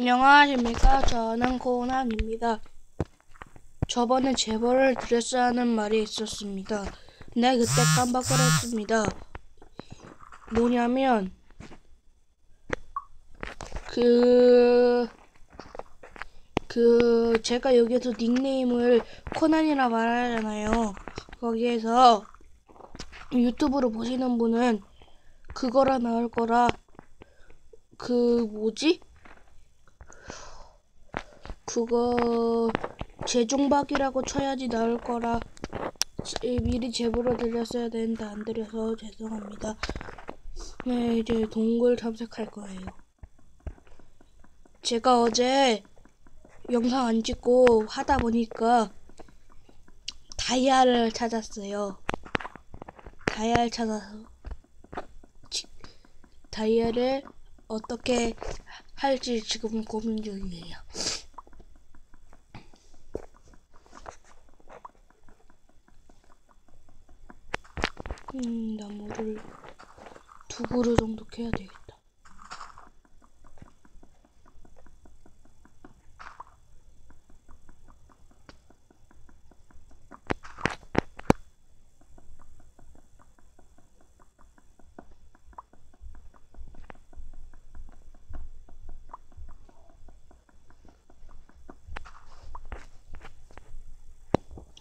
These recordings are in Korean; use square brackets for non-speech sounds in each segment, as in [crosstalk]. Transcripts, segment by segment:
안녕하십니까. 저는 코난입니다. 저번에 제보를 드렸어야 하는 말이 있었습니다. 근데 그때 깜빡거렸습니다. 뭐냐면, 그, 그, 제가 여기서 닉네임을 코난이라 말하잖아요. 거기에서 유튜브로 보시는 분은 그거라 나올 거라, 그, 뭐지? 그거 재종박이라고 쳐야지 나올 거라 지- 미리 제보를 드렸어야 되는데 안 드려서 죄송합니다. 네 이제 동굴 탐색할 거예요. 제가 어제 영상 안 찍고 하다 보니까 다이아를 찾았어요. 다이아를 찾아서 지- 다이아를 어떻게 할지 지금 고민 중이에요. 음, 나무를 두 그루 정도 캐야 되겠다.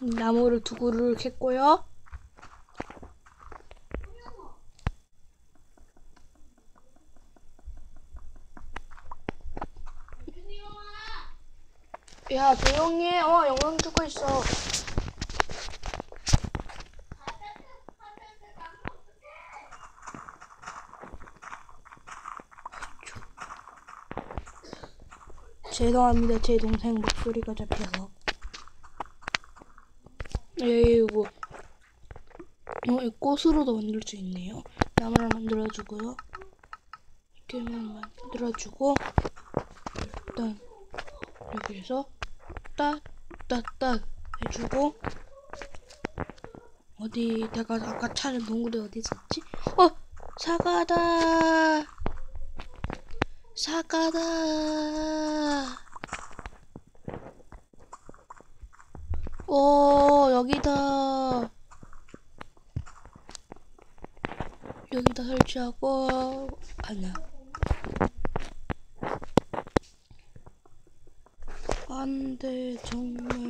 나무를 두 그루를 캤고요. 야, 조용히 해. 어, 영상 찍고 있어. 죄송합니다. 제 동생 목소리가 잡혀서. 에이구. 어, 이 꽃으로도 만들 수 있네요. 나무를 만들어주고요. 이렇게만 만들어주고, 일단, 여기에서 딱딱딱 해주고 어디 내가 아까 찾은 동굴이 어디 있었지? 어 사과다. 사과다. 오 여기다. 여기다 설치하고 아니야 안돼 정말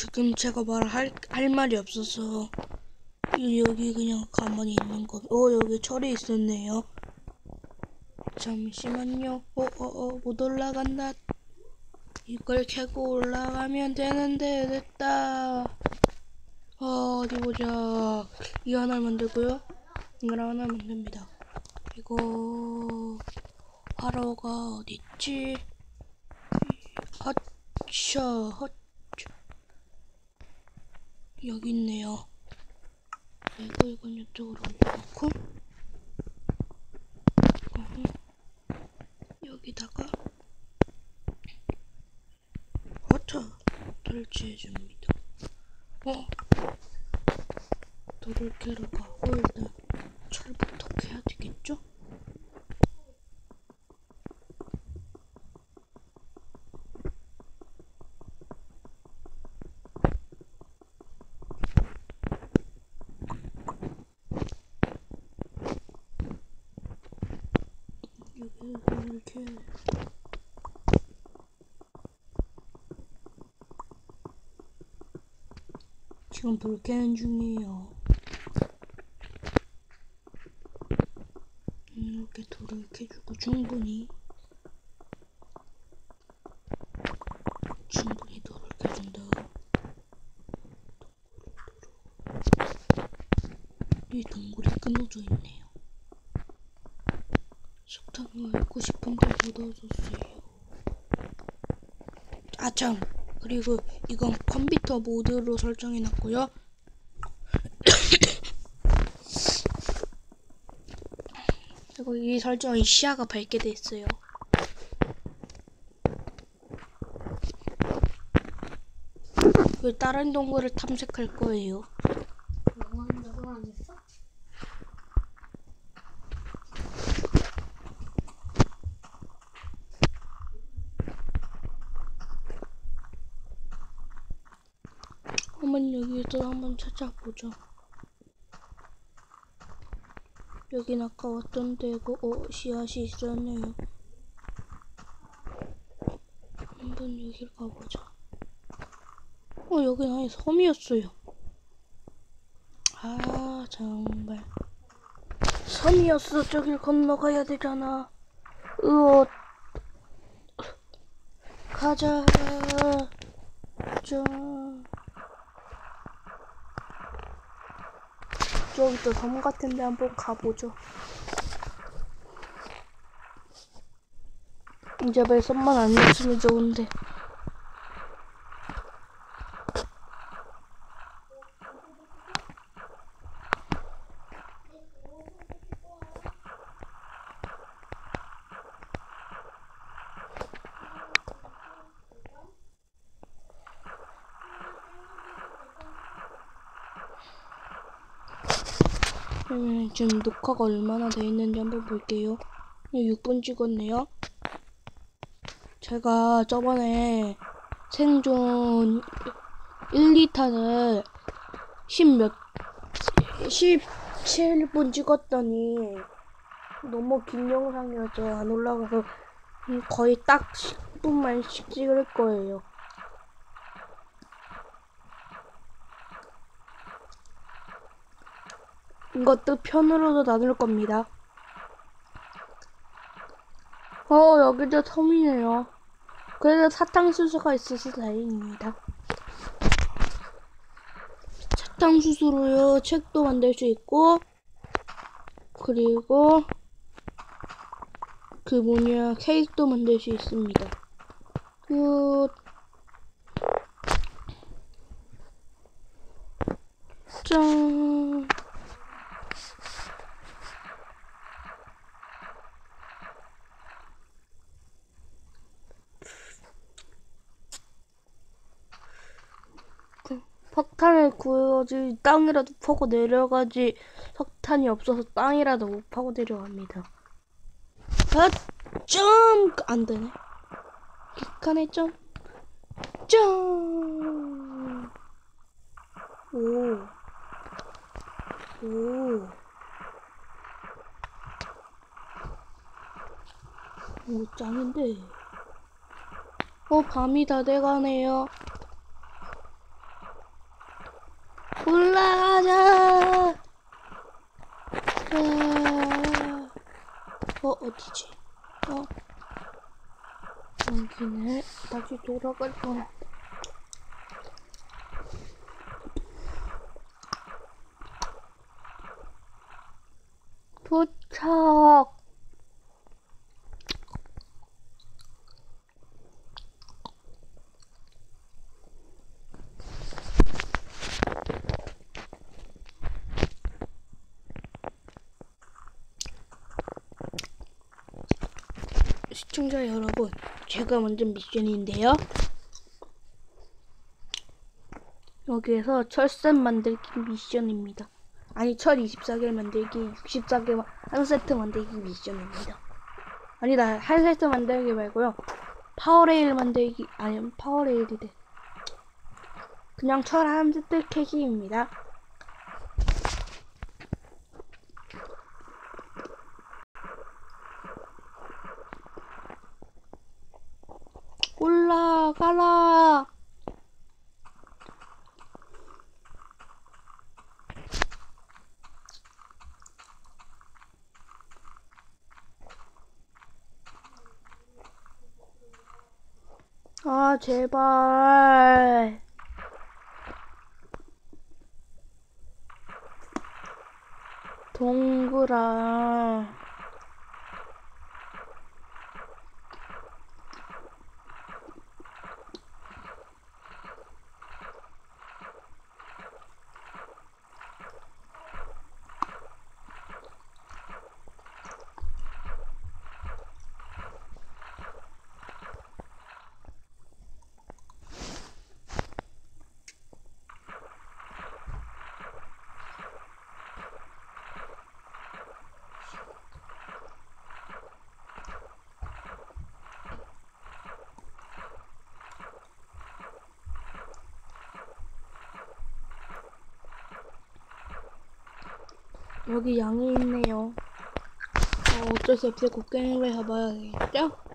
지금 제가 말할 할 말이 없어서 이- 여기 그냥 가만히 있는 거. 어 여기 철이 있었네요. 잠시만요. 어어 어 못 올라간다. 이걸 캐고 올라가면 되는데 됐다. 어, 어디 보자. 이 하나를 만들고요. 이걸 하나 만듭니다. 이거 하러가 어디 있지? 헛샤 헛. 여기 있네요. 이거 이건 이쪽으로 놓고 이거는 여기다가 허터 설치해 줍니다. 어? 돌을 캐러 가고 일단 지금 불 켜는 중이에요. 음, 이렇게 돌을 켜주고 충분히 충분히 돌을 켜준다. 이 동굴이 끊어져 있네요. 식탁을 읽고 싶은데 못 얻었어요. 아참! 그리고 이건 컴퓨터 모드로 설정해 놨고요. [coughs] 그리고 이 설정이 시야가 밝게 돼 있어요. 그 다른 동굴을 탐색할 거예요. 영어는 적응 안 됐어? 한번 여기서 한번 찾아보죠. 여긴 아까 왔던 데고, 어, 씨앗이 있었네요. 한번 여길 가보자. 어, 여긴 아예 섬이었어요. 아, 정말. 섬이었어. 저길 건너가야 되잖아. 으어. 가자. 좀. 저기 또 섬 같은데 한번 가보죠. 제발 섬만 안 됐으면 좋은데. 그러면 지금 녹화가 얼마나 돼 있는지 한번 볼게요. 6분 찍었네요. 제가 저번에 생존 1, 2탄을 10몇, 17분 찍었더니 너무 긴 영상이어서 안 올라가서 거의 딱 10분만 씩 찍을 거예요. 이것도 편으로도 나눌 겁니다. 어, 여기도 섬이네요. 그래도 사탕수수가 있어서 다행입니다. 사탕수수로요, 책도 만들 수 있고, 그리고, 그 뭐냐, 케이크도 만들 수 있습니다. 끝. 짠. 석탄을 구해가지 땅이라도 파고 내려가지 석탄이 없어서 땅이라도 못 파고 내려갑니다. 아, 점! 안 되네. 극한의 점. 점! 오. 오. 오, 짱인데. 어, 밤이 다 돼가네요. 올라가자. 아, 어 어디지? 어 여기네. 다시 돌아갈 뻔. 도착. 시청자 여러분, 제가 만든 미션인데요. 여기에서 철샘 만들기 미션입니다. 아니, 철 24개 만들기, 64개 한 세트 만들기 미션입니다. 아니다, 한 세트 만들기 말고요. 파워레일 만들기, 아니면 파워레일이래. 그냥 철 한 세트 캐기입니다. 올라가라. 아, 제발. 동그라. 여기 양이 있네요. 어, 어쩔 수 없이 곡괭이를 잡아야겠죠?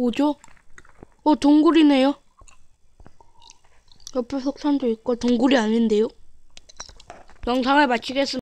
뭐죠? 어, 동굴이네요. 옆에 석탄도 있고 동굴이 아닌데요? 영상을 마치겠습니다.